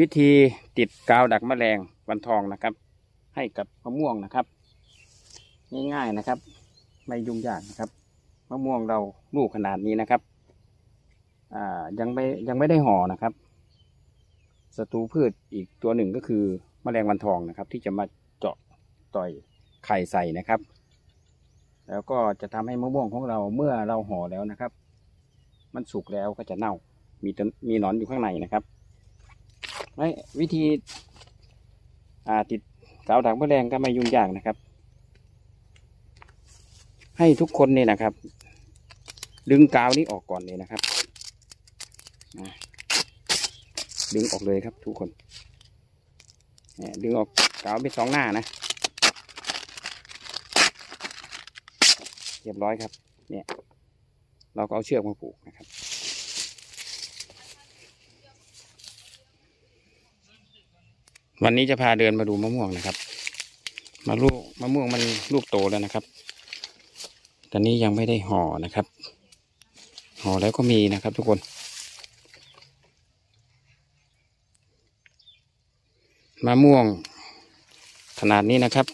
วิธีติดกาวดักแมลงวันทองนะครับ ให้กับมะม่วงนะครับ ง่ายๆนะครับ ไม่ยุ่งยากนะครับมะม่วงเราลูกขนาดนี้นะครับอ่ายังไม่ยังไม่ได้ห่อนะครับศัตรูพืชอีกตัวหนึ่งก็คือแมลงวันทองนะครับ ที่จะมาเจาะต่อยไข่ใส่นะครับ แล้วก็จะทำให้มะม่วงของเราเมื่อเราห่อแล้วนะครับ มันสุกแล้วก็จะเน่ามีมีหนอนอยู่ข้างในนะครับ ไม่วิธีอ่าติดกาวดักแมลงก็ไม่ยุ่งยากนะครับ ให้ทุกคนเนี่ยนะครับ ดึงกาวนี้ออกก่อนเลยนะครับดึงออกเลยครับทุกคนเนี่ยดึงออกกาวเป็นสองหน้านะ เรียบร้อยครับ เนี่ย เราก็เอาเชือกมาผูกนะครับ วันนี้จะพาเดินมาดูมะม่วงนะครับมาลูกมะม่วงมันลูกโตแล้วนะครับ ตอนนี้ยังไม่ได้ห่อนะครับ ห่อแล้วก็มีนะครับทุกคน มะม่วงขนาดนี้นะครับ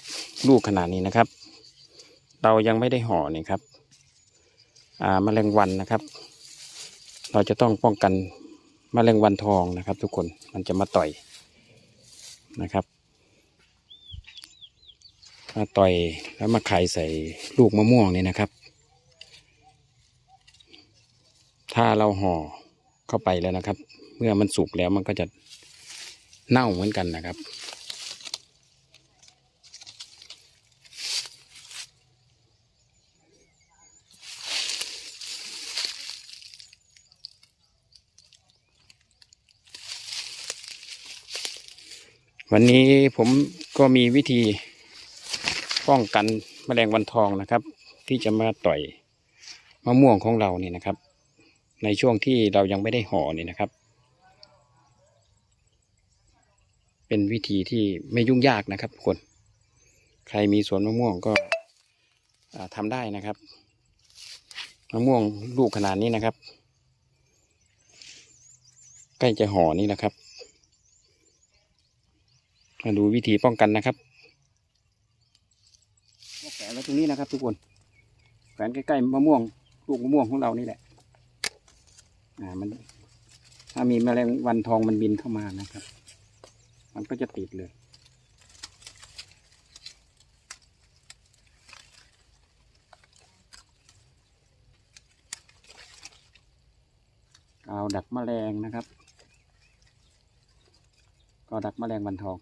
ลูกขนาดนี้นะครับ เรายังไม่ได้ห่อนี่ครับ อ่าแมลงวันนะครับ เราจะต้องป้องกันมแมลงวันทองนะครับ ทุกคนมันจะมาต่อย นะครับ มาต่อยแล้วมาไข่ใส่ลูกมะม่วงนี่นะครับ ถ้าเราห่อเข้าไปแล้วนะครับ เมื่อมันสุกแล้วมันก็จะเน่าเหมือนกันนะครับ วันนี้ผมก็มีวิธีป้องกันแมลงวันทองนะครับ ที่จะมาต่อยมะม่วงของเราเนี่ยนะครับ ในช่วงที่เรายังไม่ได้ห่อนี่นะครับ เป็นวิธีที่ไม่ยุ่งยากนะครับทุกคน ใครมีสวนมะม่วงก็ทำได้นะครับมะม่วงลูกขนาดนี้นะครับ ใกล้จะห่อนี่นะครับ มาดูวิธีป้องกันนะครับแขวนไว้ตรงนี้นะครับ ทุกคนแขวนใกล้ๆมะม่วงลูกมะม่วงของเรานี่แหละ อ่ามัน ถ้ามีแมลงวันทองมันบินเข้ามานะครับ มันก็จะติดเลยกาวดักแมลงนะครับก็ดักแมลงวันทอง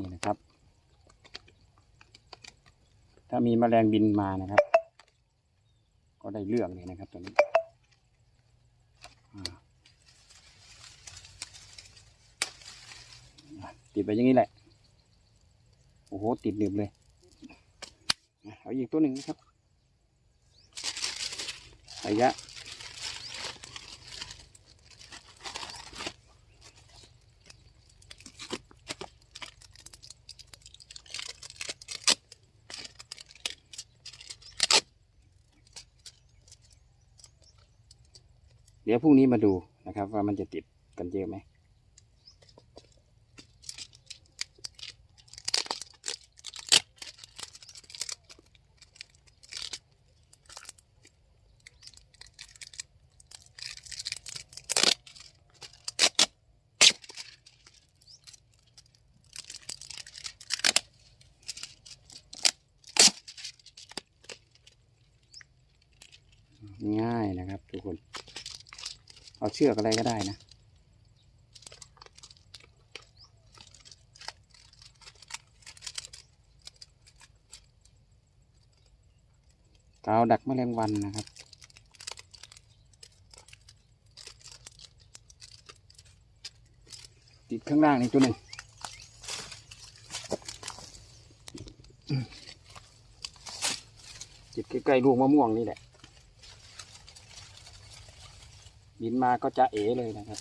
นี่นะครับ ถ้ามีแมลงบินมานะครับ ก็ได้เรื่องเลยนะครับตัวนี้ติดไปอย่างนี้แหละ โอ้โห ติดหนึบเลย เอาอีกตัวหนึ่งนะครับระยะ เดี๋ยวพรุ่งนี้มาดูนะครับ ว่ามันจะติดกันเยอะไหมง่ายนะครับทุกคน เอาเชือกอะไรก็ได้นะกาวดักแมลงวันนะครับติดข้างล่างนี่ตัวหนึ่งติดใกล้ๆลูกมะม่วงนี่แหละ บินมาก็จะเอ๋เลยนะครับ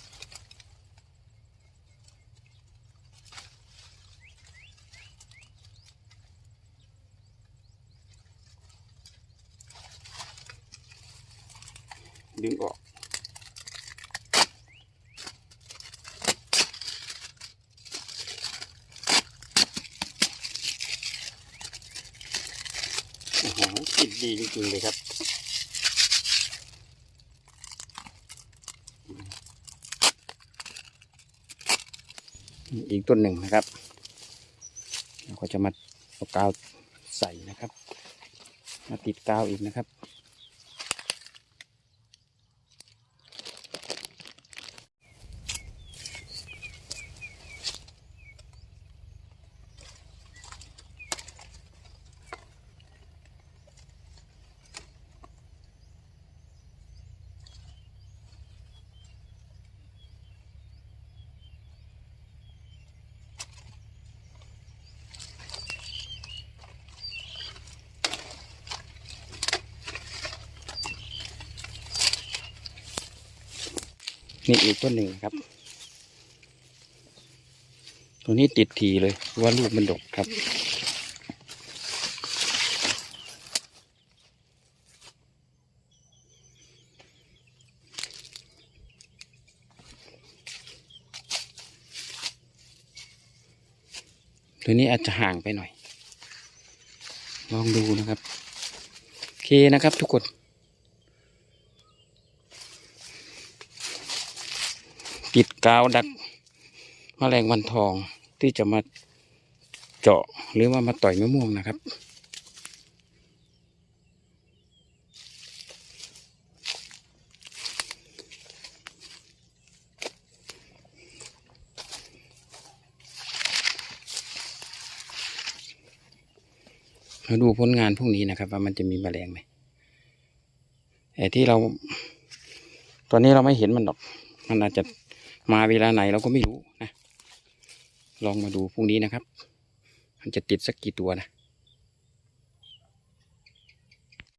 ดึงออกโอ้ติดดีจริงๆเลยครับ อีกต้นหนึ่งนะครับเราก็จะมาเอากาวใส่นะครับ มาติดกาวอีกนะครับ นี่อีกต้นหนึ่งครับ ตัวนี้ติดทีเลยว่าลูกมันดกครับ ตัวนี้อาจจะห่างไปหน่อย ลองดูนะครับ โอเคนะครับทุกคน ติดกาวดักมแมลงวันทองที่จะมาเจาะหรือว่ามาต่อยมะม่วงนะครับ มาดูผลงานพวกนี้นะครับ ว่ามันจะมีแมลงไหมแต่ที่เรา ตอนนี้เราไม่เห็นมันหรอก มันอาจจะ มาเวลาไหนเราก็ไม่รู้นะ ลองมาดูพรุ่งนี้นะครับ มันจะติดสักกี่ตัวนะ